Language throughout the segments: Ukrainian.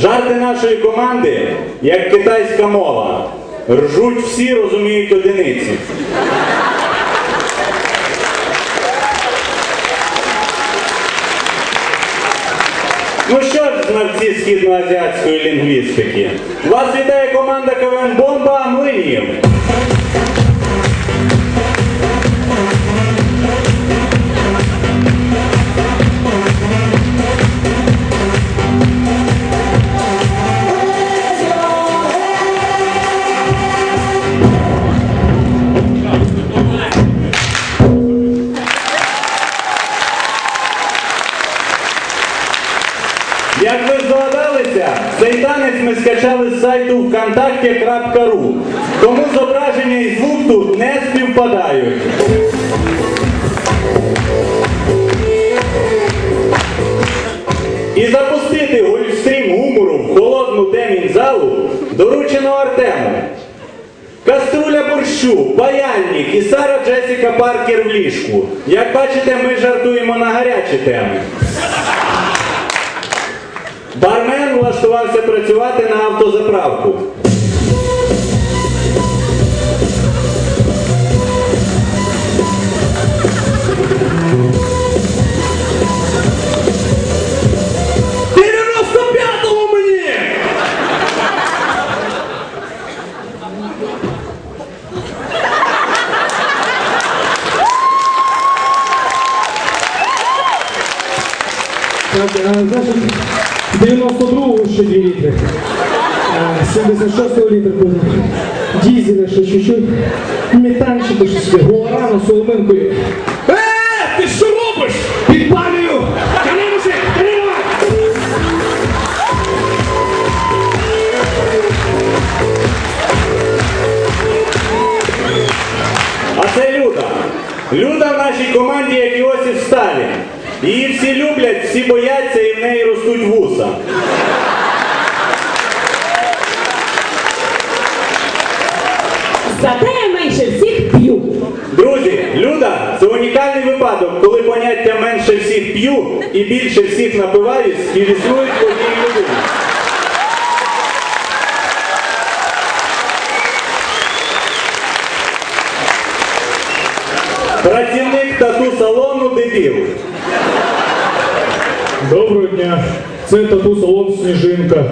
Жарти нашої команди, як китайська мова. Ржуть всі, розуміють одиниці. Ну що ж, знавці східноазіатської лінгвістики? Вас вітає команда КВН Бомба Млинів. Здогадалися, цей танець ми скачали з сайту вконтакте.ру, тому зображення і звук тут не співпадають. І запустити гольфстрім гумору в холодну темінь залу доручено Артему. Каструля борщу, паяльник і Сара Джесіка Паркер в ліжку. Як бачите, ми жартуємо на гарячі теми. Бармен влаштувався працювати на автозаправку. Значить, 92-го ще 2 літри. 76-го літр буде. Дізеля ще чуть-чуть. Метанчику ще собі. Голорану, соломинкою. Е, ти що робиш? Підпалюю! Мужик, тяни! А це Люда. Люда в нашій команді як Іосиф Сталін. Її всі люблять, всі бояться і в неї ростуть вуса. Зате я менше всіх п'ю. Друзі, Люда це унікальний випадок, коли поняття менше всіх п'ю і більше всіх напиваюсь співіснують в одній людині. Працівник тату-салону дебіл. Доброго дня. Це тату-салон Сніжинка.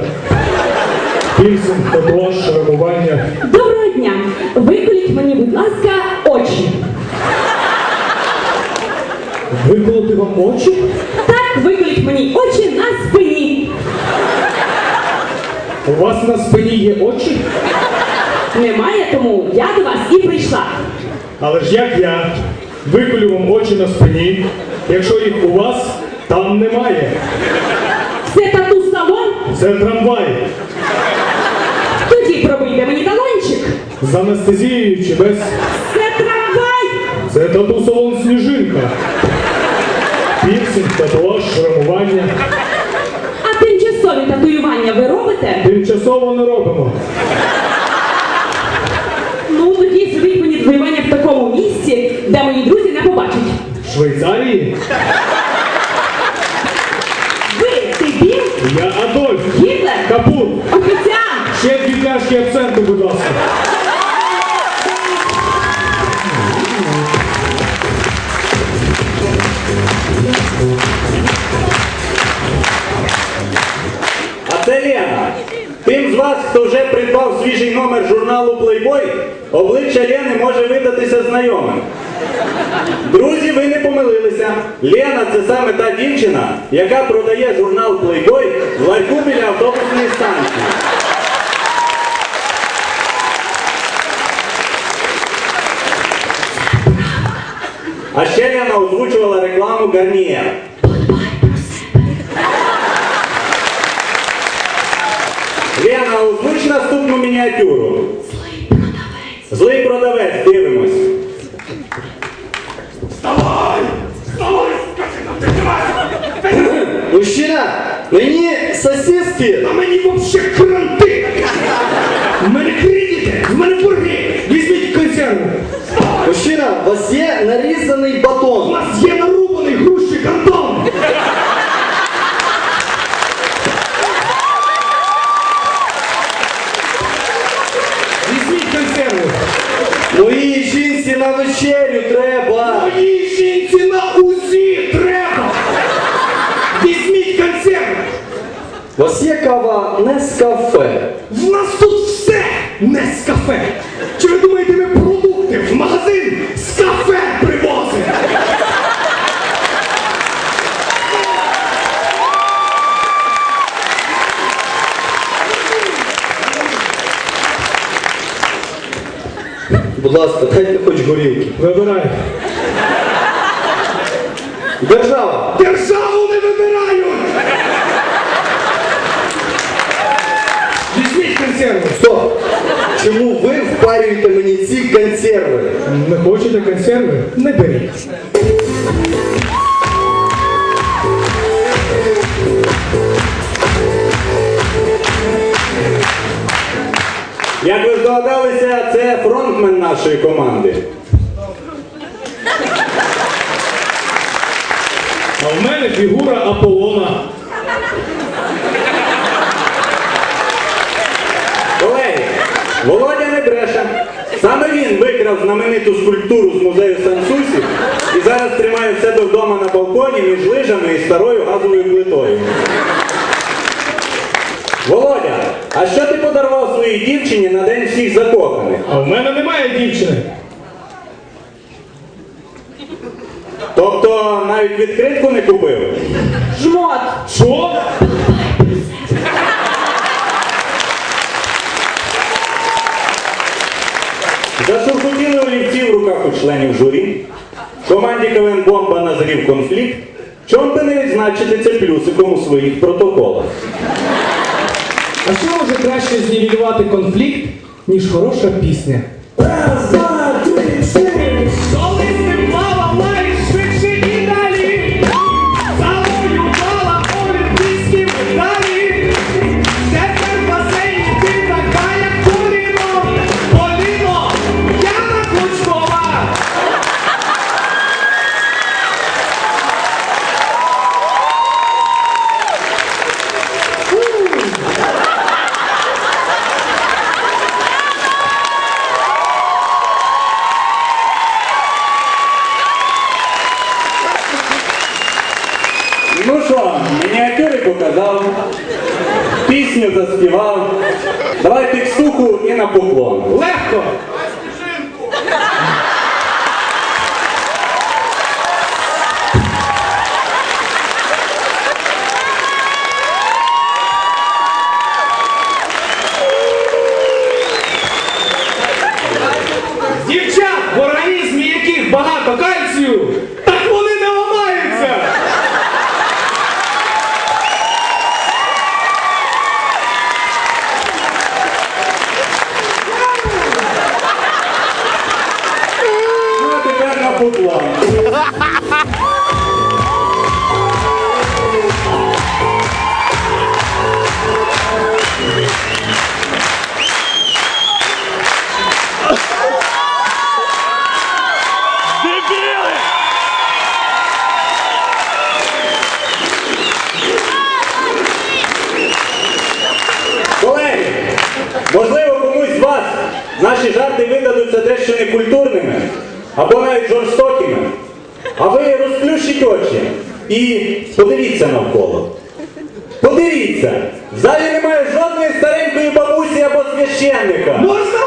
Пірсинг, татуаж, шрамування. Доброго дня. Виколіть мені, будь ласка, очі. Виколоти вам очі? Так, виколіть мені очі на спині. У вас на спині є очі? Немає, тому я до вас і прийшла. Але ж як я виколю вам очі на спині, якщо їх у вас там немає. Це тату-салон? Це трамвай. Тоді пробийте мені талончик. З анестезією чи без. Це трамвай. Це тату-салон Сніжинка. Пірсинг, татуаж, шрамування. А тимчасові татуювання ви робите? Тимчасово не робимо. Ну, тоді зробіть мені татуювання в такому місці, де мої друзі не побачать. Швейцарії Ви дебіл? я Адольф. Гітлер? Капут. Офіціант! Ще дві пляшки абсенту, будь ласка. А це Лена. Тим з вас, хто вже придбав свіжий номер журналу Playboy, обличчя Лени може видатися знайомим. Друзі, ви не помилилися. Лена це саме та дівчина, яка продає журнал Playboy в ларьку біля автобусної станції. А ще Лена озвучувала рекламу Гарнієр. Лена, озвуч наступну мініатюру. Злий продавець, дивимось. Вставай! Вставай! Ти давай! Мужчина, мені сосиски. А мені вообще кранти! У мене кредити, в мене борги! Візьміть консерву! Мужчина, у вас є нарізаний У батон. нас є нарубаний груші картон! на вечерю треба. Моїй жінці на УЗІ треба! Візьміть консерви! У вас є кава не з кафе. В нас тут все не з кафе. Чи ви думаєте, ми продукти в магазин з кафе привозимо? Будь ласка, дайте хоч горілки. Вибирай. Держава. Державу не вибирають! Візьміть консерви! Стоп! Чому ви впарюєте мені ці консерви? Не хочете консерви? Не беріть. Як ви здогадалися, це фронтмен нашої команди. А в мене фігура Аполлона. Володя не бреше. Саме він викрав знамениту скульптуру з музею Сансусі і зараз тримає в себе вдома на балконі між лижами і старою газовою плитою. Володя, а що ти подарував своїй дівчині на день всіх закоханих? А в мене немає дівчини. Тобто навіть відкритку не купив? Жмот. Що? Зашурхотіли олівці в руках у членів журі. В команді КВН Бомба назрів конфлікт. Чом би не відзначити це плюсиком у своїх протоколах? А що може краще знівелювати конфлікт, ніж хороша пісня? Пісню заспівав. Давай текстуху і на поклон. Легко. Видадуться некультурними або навіть жорстокими. А ви розплющіть очі і подивіться навколо. Подивіться, в залі немає жодної старенької бабусі або священника. Можна